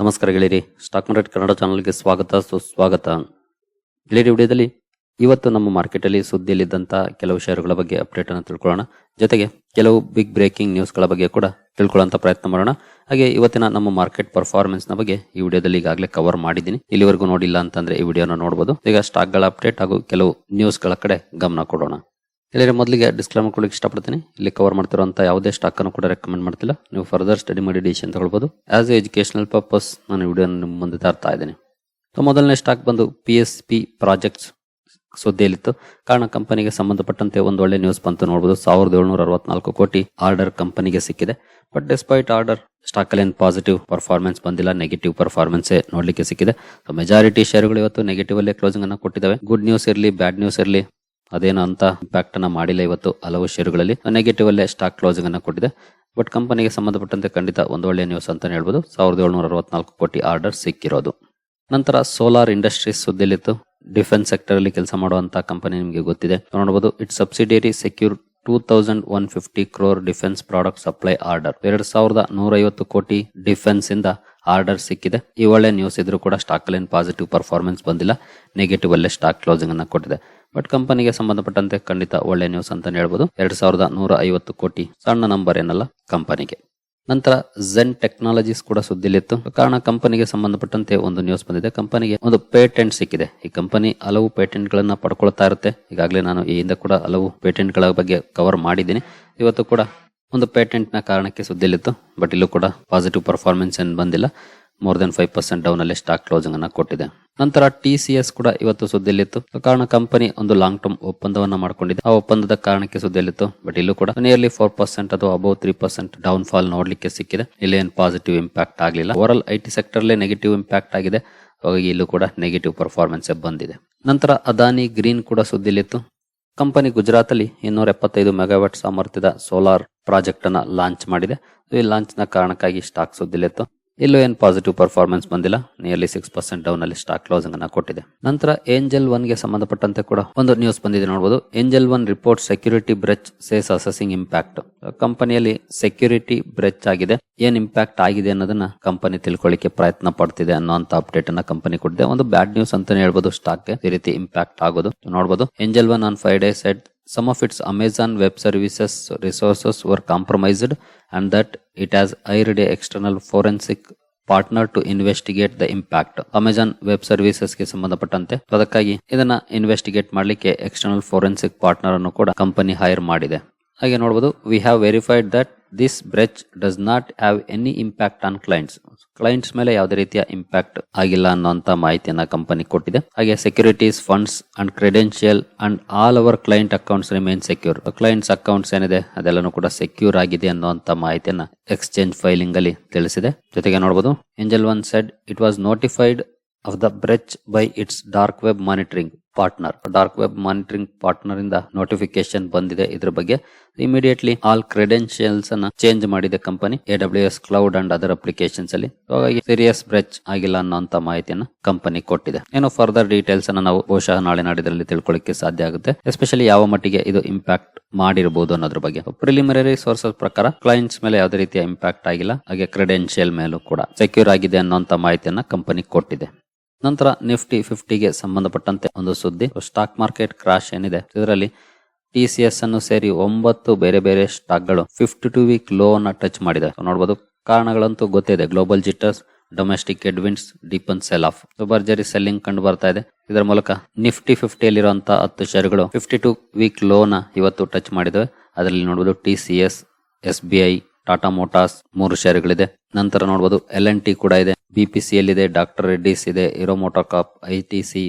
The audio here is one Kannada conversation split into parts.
ನಮಸ್ಕಾರ ಗೆಳೆಯರಿ. ಸ್ಟಾಕ್ ಮಾರ್ಕೆಟ್ ಕನ್ನಡ ಚಾನಲ್ಗೆ ಸ್ವಾಗತ, ಸುಸ್ವಾಗತ. ಗೆಳೆಯರಿ, ವಿಡಿಯೋದಲ್ಲಿ ಇವತ್ತು ನಮ್ಮ ಮಾರ್ಕೆಟಲ್ಲಿ ಸುದ್ದಿಯಲ್ಲಿದ್ದಂಥ ಕೆಲವು ಷೇರುಗಳ ಬಗ್ಗೆ ಅಪ್ಡೇಟ್ ಅನ್ನು ತಿಳ್ಕೊಳ್ಳೋಣ. ಜೊತೆಗೆ ಕೆಲವು ಬಿಗ್ ಬ್ರೇಕಿಂಗ್ ನ್ಯೂಸ್ಗಳ ಬಗ್ಗೆ ಕೂಡ ತಿಳ್ಕೊಳ್ಳೋಂಥ ಪ್ರಯತ್ನ ಮಾಡೋಣ. ಹಾಗೆ ಇವತ್ತಿನ ನಮ್ಮ ಮಾರ್ಕೆಟ್ ಪರ್ಫಾರ್ಮೆನ್ಸ್ನ ಬಗ್ಗೆ ಈ ವಿಡಿಯೋದಲ್ಲಿ ಈಗಾಗಲೇ ಕವರ್ ಮಾಡಿದ್ದೀನಿ. ಇಲ್ಲಿವರೆಗೂ ನೋಡಿಲ್ಲ ಅಂತಂದ್ರೆ ಈ ವಿಡಿಯೋನ ನೋಡ್ಬೋದು. ಈಗ ಸ್ಟಾಕ್ಗಳ ಅಪ್ಡೇಟ್ ಹಾಗೂ ಕೆಲವು ನ್ಯೂಸ್ಗಳ ಕಡೆ ಗಮನ ಕೊಡೋಣ. ಎಲ್ಲರೂ ಮೊದಲಿಗೆ ಡಿಸ್ಕ್ಲೇಮರ್ ಕೊಡಲಿಕ್ಕೆ ಇಷ್ಟಪಡ್ತೀನಿ. ಇಲ್ಲಿ ಕವರ್ ಮಾಡ್ತಿರೋಂಥ ಯಾವುದೇ ಸ್ಟಾಕ್ ಅನ್ನು ಕೂಡ ರೆಕಮೆಂಡ್ ಮಾಡ್ತಿಲ್ಲ. ನೀವು ಫರ್ದರ್ ಸ್ಟಡಿ ಮಾಡಿ ಡಿಸಿಷನ್ ತಗೊಳ್ಬಹುದು ಆಸ್ ಎ ಎಜುಕೇಶನಲ್ ಪರ್ಪಸ್ ನಾನು ವಿಡಿಯೋ ನಿಮ್ಮ ಮುಂದೆ ತರ್ತಾ ಇದ್ದೀನಿ. ಸೊ ಮೊದಲನೇ ಸ್ಟಾಕ್ ಬಂದು ಪಿ ಎಸ್ ಪಿ ಪ್ರಾಜೆಕ್ಟ್ಸ್ ಸುದ್ದಿಯಲ್ಲಿತ್ತು. ಕಾರಣ ಕಂಪನಿಗೆ ಸಂಬಂಧಪಟ್ಟಂತೆ ಒಂದು ಒಳ್ಳೆ ನ್ಯೂಸ್ ಬಂತು ನೋಡಬಹುದು ಸಾವಿರದ ಏಳ್ನೂರ ಅರವತ್ನಾಲ್ಕು ಕೋಟಿ ಆರ್ಡರ್ ಕಂಪನಿಗೆ ಸಿಕ್ಕಿದೆ. ಬಟ್ ಡಿಸ್ಪೈಟ್ ಆರ್ಡರ್ ಸ್ಟಾಕ್ ಅಲ್ಲಿ ಪಾಸಿಟಿವ್ ಪರ್ಫಾರ್ಮೆನ್ಸ್ ಬಂದಿಲ್ಲ. ನೆಗೆಟಿವ್ ಪರ್ಫಾರ್ಮೆನ್ಸ್ ನೋಡ್ಲಿಕ್ಕೆ ಸಿಕ್ಕಿದೆ. ಮೆಜಾರಿಟಿ ಶೇರ್ಗಳು ಇವತ್ತು ನೆಗೆಟಿವ್ ಅಲ್ಲೇ ಕ್ಲೋಸಿಂಗ್ ಅನ್ನು ಕೊಟ್ಟಿದ್ದಾವೆ. ಗುಡ್ ನ್ಯೂಸ್ ಇರಲಿ ಬ್ಯಾಡ್ ನ್ಯೂಸ್ ಇರಲಿ ಅದೇನು ಅಂತ ಇಂಪ್ಯಾಕ್ಟ್ ಅನ್ನ ಮಾಡಿಲ್ಲ ಇವತ್ತು ಹಲವು ಷೇರುಗಳಲ್ಲಿ ನೆಗೆಟಿವ್ ಅಲ್ಲೇ ಸ್ಟಾಕ್ ಕ್ಲೋಸಿಂಗ್ ಅನ್ನ ಕೊಟ್ಟಿದೆ. ಬಟ್ ಕಂಪನಿಗೆ ಸಂಬಂಧಪಟ್ಟಂತೆ ಖಂಡಿತ ಒಂದು ಒಳ್ಳೆಯ ನ್ಯೂಸ್ ಅಂತ ಹೇಳ್ಬೋದು. ಸಾವಿರದ ಏಳ್ನೂರ ಅರವತ್ನಾಲ್ಕು ಕೋಟಿ ಆರ್ಡರ್ ಸಿಕ್ಕಿರೋದು. ನಂತರ ಸೋಲಾರ್ ಇಂಡಸ್ಟ್ರೀಸ್ ಸುದ್ದಿಲಿತ್ತು ಡಿಫೆನ್ಸ್ ಸೆಕ್ಟರ್ ಅಲ್ಲಿ ಕೆಲಸ ಮಾಡುವಂತಹ ಕಂಪನಿ ನಿಮಗೆ ಗೊತ್ತಿದೆ. ನೋಡಬಹುದು it subsidiary secure two thousand one fifty crore defence product supply order ಎರಡ್ ಸಾವಿರದ ನೂರೈವತ್ತು ಕೋಟಿ ಡಿಫೆನ್ಸ್ ಇಂದ ಆರ್ಡರ್ ಸಿಕ್ಕಿದೆ. ಈ ಒಳ್ಳೆ ನ್ಯೂಸ್ ಇದ್ರೂ ಕೂಡ ಸ್ಟಾಕ್ ಅಲ್ಲಿ ಪಾಸಿಟಿವ್ ಪರ್ಫಾರ್ಮೆನ್ಸ್ ಬಂದಿಲ್ಲ. ನೆಗೆಟಿವ್ ಅಲ್ಲೇ ಸ್ಟಾಕ್ ಕ್ಲೋಸಿಂಗ್ ಅನ್ನ ಕೊಟ್ಟಿದೆ. ಬಟ್ ಕಂಪನಿಗೆ ಸಂಬಂಧಪಟ್ಟಂತೆ ಖಂಡಿತ ಒಳ್ಳೆ ನ್ಯೂಸ್ ಅಂತಾನೆ ಹೇಳ್ಬೋದು. ಎರಡ್ ಸಾವಿರದ ನೂರ ಐವತ್ತು ಕೋಟಿ ಸಣ್ಣ ನಂಬರ್ ಏನಲ್ಲ, ಕಂಪನಿಗೆ. ನಂತರ ಝೆನ್ ಟೆಕ್ನಾಲಜೀಸ್ ಕೂಡ ಸುದ್ದಿಲಿತ್ತು. ಕಾರಣ ಕಂಪನಿಗೆ ಸಂಬಂಧಪಟ್ಟಂತೆ ಒಂದು ನ್ಯೂಸ್ ಬಂದಿದೆ. ಕಂಪನಿಗೆ ಒಂದು ಪೇಟೆಂಟ್ ಸಿಕ್ಕಿದೆ. ಈ ಕಂಪನಿ ಹಲವು ಪೇಟೆಂಟ್ ಗಳನ್ನ ಪಡ್ಕೊಳ್ತಾ ಇರುತ್ತೆ. ಈಗಾಗಲೇ ನಾನು ಈ ಹಿಂದೆ ಕೂಡ ಹಲವು ಪೇಟೆಂಟ್ಗಳ ಬಗ್ಗೆ ಕವರ್ ಮಾಡಿದ್ದೀನಿ. ಇವತ್ತು ಕೂಡ ಒಂದು ಪೇಟೆಂಟ್ನ ಕಾರಣಕ್ಕೆ ಸುದ್ದಿಲಿತ್ತು. ಬಟ್ ಇಲ್ಲೂ ಕೂಡ ಪಾಸಿಟಿವ್ ಪರ್ಫಾರ್ಮೆನ್ಸ್ ಏನು ಬಂದಿಲ್ಲ. More than five percent down ಅಲ್ಲಿ ಸ್ಟಾಕ್ ಕ್ಲೋಸಿಂಗ್ ಅನ್ನ ಕೊಟ್ಟಿದೆ. ನಂತರ ಟಿ ಸಿ ಎಸ್ ಕೂಡ ಇವತ್ತು ಸುದ್ದಿಯಲ್ಲಿತ್ತು. ಕಾರಣ ಕಂಪನಿ ಒಂದು ಲಾಂಗ್ ಟರ್ಮ್ ಒಪ್ಪಂದವನ್ನ ಮಾಡಿಕೊಂಡಿದೆ. ಆ ಒಪ್ಪಂದದ ಕಾರಣಕ್ಕೆ ಸುದ್ದಿಯಲ್ಲಿತ್ತು. ಬಟ್ ಇಲ್ಲೂ ಕೂಡ ನಿಯರ್ಲಿ ಫೋರ್ ಪರ್ಸೆಂಟ್ ಅಥವಾ above three percent down fall ನೋಡ್ಲಿಕ್ಕೆ ಸಿಕ್ಕಿದೆ. ಇಲ್ಲಿ ಏನು ಪಾಸಿಟಿವ್ ಇಂಪ್ಯಾಕ್ಟ್ ಆಗಲಿಲ್ಲ. Over I T sector negative impact ಆಗಿದೆ. ಹಾಗಾಗಿ ಇಲ್ಲೂ ಕೂಡ ನೆಗೆಟಿವ್ ಪರ್ಫಾರ್ಮೆನ್ಸ್ ಬಂದಿದೆ. ನಂತರ ಅದಾನಿ ಗ್ರೀನ್ ಕೂಡ ಸುದ್ದಿಲಿತ್ತು ಕಂಪನಿ ಗುಜರಾತ್ ಅಲ್ಲಿ ಇನ್ನೂರ ಎಪ್ಪತ್ತೈದು ಮೆಗಾವಾಟ್ ಸಾಮರ್ಥ್ಯದ ಸೋಲಾರ್ ಪ್ರಾಜೆಕ್ಟ್ ಅನ್ನ ಲಾಂಚ್ ಮಾಡಿದೆ. ಈ ಲಾಂಚ್ನ ಕಾರಣಕ್ಕಾಗಿ ಸ್ಟಾಕ್ ಸುದ್ದಿಲಿತ್ತು ಇಲ್ಲೂ ಏನ್ ಪಾಸಿಟಿವ್ ಪರ್ಫಾರ್ಮೆನ್ಸ್ ಬಂದಿಲ್ಲ. ನಿಯರ್ಲಿ ಸಿಕ್ಸ್ ಪರ್ಸೆಂಟ್ ಡೌನ್ ಅಲ್ಲಿ ಸ್ಟಾಕ್ ಕ್ಲೋಸಿಂಗ್ ಅನ್ನ ಕೊಟ್ಟಿದೆ. ನಂತರ ಏಂಜಲ್ ಒನ್ಗೆ ಸಂಬಂಧಪಟ್ಟಂತೆ ಕೂಡ ಒಂದು ನ್ಯೂಸ್ ಬಂದಿದೆ ನೋಡಬಹುದು Angel One report security breach says assessing impact ಕಂಪನಿಯಲ್ಲಿ ಸೆಕ್ಯೂರಿಟಿ ಬ್ರೆಚ್ ಆಗಿದೆ. ಏನ್ ಇಂಪ್ಯಾಕ್ಟ್ ಆಗಿದೆ ಅನ್ನೋದನ್ನ ಕಂಪನಿ ತಿಳ್ಕೊಳ್ಳಿಕ್ಕೆ ಪ್ರಯತ್ನ ಪಡ್ತಿದೆ ಅನ್ನೋ ಅಂತ ಅಪ್ಡೇಟ್ ಅನ್ನ ಕಂಪನಿ ಕೊಟ್ಟಿದೆ. ಒಂದು ಬ್ಯಾಡ್ ನ್ಯೂಸ್ ಅಂತಾನೆ ಹೇಳ್ಬೋದು ಸ್ಟಾಕ್ ಈ ರೀತಿ ಇಂಪ್ಯಾಕ್ಟ್ ಆಗೋದು ನೋಡಬಹುದು Angel One on five days set some of its Amazon Web Services resources were compromised and that it has hired an external forensic partner to investigate the impact Amazon web ಸರ್ವಿಸಸ್ಗೆ ಸಂಬಂಧಪಟ್ಟಂತೆ ಅದಕ್ಕಾಗಿ ಇದನ್ನ ಇನ್ವೆಸ್ಟಿಗೇಟ್ ಮಾಡಲಿಕ್ಕೆ ಎಕ್ಸ್ಟರ್ನಲ್ ಫೋರೆನ್ಸಿಕ್ ಪಾರ್ಟ್ನರ್ ಅನ್ನು ಕೂಡ ಕಂಪನಿ ಹೈರ್ ಮಾಡಿದೆ. ಹಾಗೆ ನೋಡಬಹುದು we have verified that this breach does not have any impact on clients clients ಮೇಲೆ ಯಾವುದೇ ರೀತಿಯ ಇಂಪ್ಯಾಕ್ಟ್ ಆಗಿಲ್ಲ ಅನ್ನೋಂಥ ಮಾಹಿತಿಯನ್ನ ಕಂಪನಿ ಕೊಟ್ಟಿದೆ. ಹಾಗೆ securities funds and credential and all our client accounts remain secure clients accounts ಏನಿದೆ, ಅದೆಲ್ಲನೂ ಕೂಡ ಸೆಕ್ಯೂರ್ ಆಗಿದೆ ಅನ್ನುವಂತ ಮಾಹಿತಿಯನ್ನ ಎಕ್ಸ್ಚೇಂಜ್ ಫೈಲಿಂಗ್ ಅಲ್ಲಿ ತಿಳಿಸಿದೆ. ಜೊತೆಗೆ ನೋಡಬಹುದು Angel One said it was notified of the breach by its dark web monitoring partner, dark web monitoring partner ಇಂದ ನೋಟಿಫಿಕೇಶನ್ ಬಂದಿದೆ. ಇದ್ರ ಬಗ್ಗೆ ಇಮಿಡಿಯೇಟ್ಲಿ ಆಲ್ ಕ್ರೆಡೆನ್ಶಿಯಲ್ಸ್ ಅನ್ನ ಚೇಂಜ್ ಮಾಡಿದೆ company A W S cloud and other applications ಅಲ್ಲಿ. ಹಾಗಾಗಿ ಸೀರಿಯಸ್ ಬ್ರೆಚ್ ಆಗಿಲ್ಲ ಅನ್ನೋಂತ ಮಾಹಿತಿಯನ್ನ ಕಂಪನಿ ಕೊಟ್ಟಿದೆ. ಏನು ಫರ್ದರ್ ಡೀಟೇಲ್ಸ್ ಅನ್ನ ನಾವು ಬಹುಶಃ ನಾಳೆ ನಾಡಿದ್ರಲ್ಲಿ ತಿಳ್ಕೊಳ್ಳಿಕ್ಕೆ ಸಾಧ್ಯ ಆಗುತ್ತೆ. ಎಸ್ಪೆಷಲಿ ಯಾವ ಮಟ್ಟಿಗೆ ಇದು ಇಂಪ್ಯಾಕ್ಟ್ ಮಾಡಿರಬಹುದು ಅನ್ನೋದ್ರ ಬಗ್ಗೆ. ಪ್ರಿಲಿಮಿನರಿ ಸೋರ್ಸಸ್ ಪ್ರಕಾರ ಕ್ಲೈಂಟ್ಸ್ ಮೇಲೆ ಯಾವುದೇ ರೀತಿಯ ಇಂಪ್ಯಾಕ್ಟ್ ಆಗಿಲ್ಲ. ಹಾಗೆ ಕ್ರೆಡೆನ್ಶಿಯಲ್ ಮೇಲೂ ಕೂಡ ಸೆಕ್ಯೂರ್ ಆಗಿದೆ ಅನ್ನೋಂತ ಮಾಹಿತಿಯನ್ನ ಕಂಪನಿ ಕೊಟ್ಟಿದೆ. ನಂತರ ನಿಫ್ಟಿ ಫಿಫ್ಟಿಗೆ ಸಂಬಂಧಪಟ್ಟಂತೆ ಒಂದು ಸುದ್ದಿ. ಸ್ಟಾಕ್ ಮಾರ್ಕೆಟ್ ಕ್ರಾಶ್ ಏನಿದೆ? ಇದರಲ್ಲಿ ಟಿ ಸಿ ಎಸ್ ಅನ್ನು ಸೇರಿ ಒಂಬತ್ತು ಬೇರೆ ಬೇರೆ ಸ್ಟಾಕ್ಗಳು ಫಿಫ್ಟಿ ಟು ವೀಕ್ ಲೋ ಅನ್ನ ಟಚ್ ಮಾಡಿದೆ. ನೋಡಬಹುದು ಕಾರಣಗಳಂತೂ ಗೊತ್ತಿದೆ. Global jitters domestic headwinds deepen sell off ಭರ್ಜರಿ ಸೆಲ್ಲಿಂಗ್ ಕಂಡು ಬರ್ತಾ ಇದೆ. ಇದರ ಮೂಲಕ ನಿಫ್ಟಿ ಫಿಫ್ಟಿಯಲ್ಲಿರುವಂತಹ ಹತ್ತು ಶೇರ್ಗಳು ಫಿಫ್ಟಿ ಟು ವೀಕ್ ಲೋನ ಇವತ್ತು ಟಚ್ ಮಾಡಿದವೆ. ಅದರಲ್ಲಿ ನೋಡಬಹುದು T C S S B I Tata Motors ಮೂರು ಶೇರ್ಗಳಿದೆ ನಂತರ ನೋಡಬಹುದು ಎಲ್ ಎನ್ ಟಿ ಕೂಡ ಇದೆ. ಬಿಪಿಸಿಎಲ್ ಇದೆ ಡಾಕ್ಟರ್ ರೆಡ್ಡಿಸ್ ಇದೆ ಇರೋ MotoCorp I T C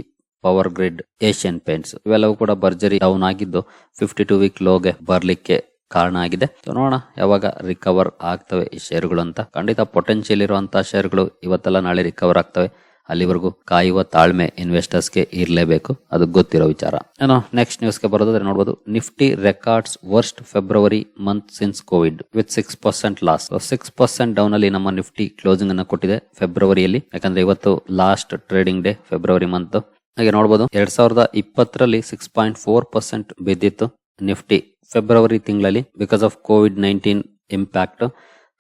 Power Grid, Asian Paints. ಇವೆಲ್ಲವೂ ಕೂಡ ಭರ್ಜರಿ ಡೌನ್ ಆಗಿದ್ದು ಫಿಫ್ಟಿ ಟು ವೀಕ್ ಲೋಗೆ ಬರ್ಲಿಕ್ಕೆ ಕಾರಣ ಆಗಿದೆ. ನೋಡೋಣ ಯಾವಾಗ ರಿಕವರ್ ಆಗ್ತವೆ ಈ ಶೇರುಗಳು ಅಂತ. ಖಂಡಿತ ಪೊಟೆನ್ಶಿಯಲ್ ಇರುವಂತಹ ಶೇರುಗಳು ಇವತ್ತೆಲ್ಲ ನಾಳೆ ರಿಕವರ್ ಆಗ್ತವೆ. ಅಲ್ಲಿವರೆಗೂ ಕಾಯುವ ತಾಳ್ಮೆ ಇನ್ವೆಸ್ಟರ್ಸ್ಗೆ ಇರಲೇಬೇಕು. ಅದು ಗೊತ್ತಿರೋ ವಿಚಾರ. ಏನೋ ನೆಕ್ಸ್ಟ್ ನ್ಯೂಸ್ಗೆ ಬರೋದಾದ್ರೆ ನೋಡಬಹುದು Nifty records worst February month since Covid with six percent loss six percent down ಅಲ್ಲಿ ನಮ್ಮ ನಿಫ್ಟಿ ಕ್ಲೋಸಿಂಗ್ ಅನ್ನು ಕೊಟ್ಟಿದೆ ಫೆಬ್ರವರಿಯಲ್ಲಿ ಯಾಕಂದ್ರೆ ಇವತ್ತು last trading day February month ಹಾಗೆ ನೋಡಬಹುದು ಎರಡ್ ಸಾವಿರದ ಇಪ್ಪತ್ತರಲ್ಲಿ ಸಿಕ್ಸ್ ಪಾಯಿಂಟ್ ಫೋರ್ ಪರ್ಸೆಂಟ್ ಬಿದ್ದಿತ್ತು ನಿಫ್ಟಿ ಫೆಬ್ರವರಿ ತಿಂಗಳಲ್ಲಿ because of Covid nineteen impact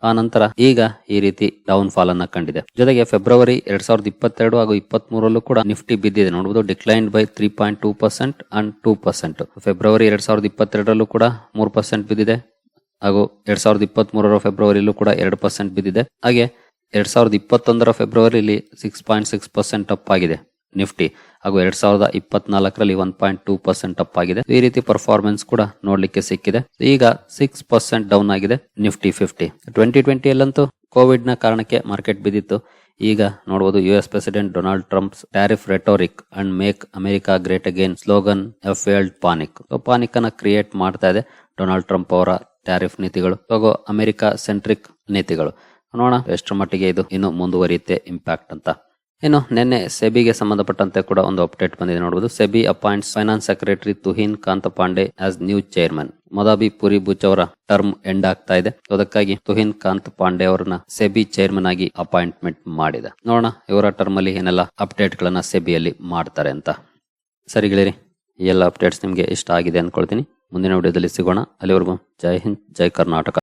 ಆ ನಂತರ ಈಗ ಈ ರೀತಿ ಡೌನ್ ಫಾಲ್ ಅನ್ನ ಕಂಡಿದೆ. ಜೊತೆಗೆ ಫೆಬ್ರವರಿ ಎರಡ್ ಸಾವಿರದ ಇಪ್ಪತ್ತೆರಡು ಹಾಗೂ ಇಪ್ಪತ್ತ್ ಮೂರಲ್ಲೂ ಕೂಡ ನಿಫ್ಟಿ ಬಿದ್ದಿದೆ. ನೋಡಬಹುದು decline by three point two percent and two percent February ಎರಡ್ ಸಾವಿರದ ಇಪ್ಪತ್ತೆರಡರಲ್ಲೂ ಕೂಡ ಮೂರು ಪರ್ಸೆಂಟ್ ಬಿದ್ದಿದೆ ಹಾಗೂ ಎರಡ್ ಸಾವಿರದ ಇಪ್ಪತ್ತ್ ಮೂರರ ಫೆಬ್ರವರಿಯಲ್ಲೂ ಕೂಡ ಎರಡು ಪರ್ಸೆಂಟ್ ಬಿದ್ದಿದೆ. ಹಾಗೆ ಎರಡ್ ಸಾವಿರದ ಇಪ್ಪತ್ತೊಂದರ ಫೆಬ್ರವರಿಲಿ six point six percent up ಆಗಿದೆ. ನಿಫ್ಟಿ ಹಾಗೂ ಎರಡ್ ಸಾವಿರದ ಇಪ್ಪತ್ನಾಲ್ಕರಲ್ಲಿ one point two percent up ಆಗಿದೆ. ಈ ರೀತಿ ಪರ್ಫಾರ್ಮೆನ್ಸ್ ಕೂಡ ನೋಡ್ಲಿಕ್ಕೆ ಸಿಕ್ಕಿದೆ. ಈಗ ಸಿಕ್ಸ್ ಪರ್ಸೆಂಟ್ ಡೌನ್ ಆಗಿದೆ ನಿಫ್ಟಿ ಫಿಫ್ಟಿ ಟ್ವೆಂಟಿ ಟ್ವೆಂಟಿಯಲ್ಲಂತೂ ಕೋವಿಡ್ನ ಕಾರಣಕ್ಕೆ ಮಾರ್ಕೆಟ್ ಬಿದ್ದಿತ್ತು. ಈಗ ನೋಡಬಹುದು U S president Donald Trump tariff rhetoric and make America great again slogan failed panic panic ಅನ್ನ ಕ್ರಿಯೇಟ್ ಮಾಡ್ತಾ ಇದೆ ಡೊನಾಲ್ಡ್ ಟ್ರಂಪ್ ಅವರ ಟ್ಯಾರಿಫ್ ನೀತಿಗಳು ಹಾಗೂ ಅಮೆರಿಕ ಸೆಂಟ್ರಿಕ್ ನೀತಿಗಳು. ನೋಡೋಣ ಎಷ್ಟರ ಮಟ್ಟಿಗೆ ಇದು ಇನ್ನು ಮುಂದುವರಿಯುತ್ತೆ ಇಂಪ್ಯಾಕ್ಟ್ ಅಂತ. ಇನ್ನು ನಿನ್ನೆ ಸೆಬಿಗೆ ಸಂಬಂಧಪಟ್ಟಂತೆ ಕೂಡ ಒಂದು ಅಪ್ಡೇಟ್ ಬಂದಿದೆ ನೋಡಬಹುದು SEBI appoints finance secretary Tuhin Kanta Pandey as new chairman. Madhabi Puri Buch ಅವರ ಟರ್ಮ್ ಎಂಡ್ ಆಗ್ತಾ ಇದೆ. ಅದಕ್ಕಾಗಿ ತುಹಿನ್ ಕಾಂತ್ ಪಾಂಡೆ ಅವರನ್ನ ಸೆಬಿ ಚೇರ್ಮನ್ ಆಗಿ ಅಪಾಯಿಂಟ್ಮೆಂಟ್ ಮಾಡಿದೆ. ನೋಡೋಣ ಇವರ ಟರ್ಮ್ ಅಲ್ಲಿ ಏನೆಲ್ಲ ಅಪ್ಡೇಟ್ ಗಳನ್ನ ಸೆಬಿಯಲ್ಲಿ ಮಾಡ್ತಾರೆ ಅಂತ. ಸರಿ ಗೆಳೆಯರಿ ಎಲ್ಲ ಅಪ್ಡೇಟ್ಸ್ ನಿಮಗೆ ಇಷ್ಟ ಆಗಿದೆ ಅನ್ಕೊಳ್ತೀನಿ. ಮುಂದಿನ ವಿಡಿಯೋದಲ್ಲಿ ಸಿಗೋಣ. ಅಲ್ಲಿವರೆಗೂ ಜೈ ಹಿಂದ್, ಜೈ ಕರ್ನಾಟಕ.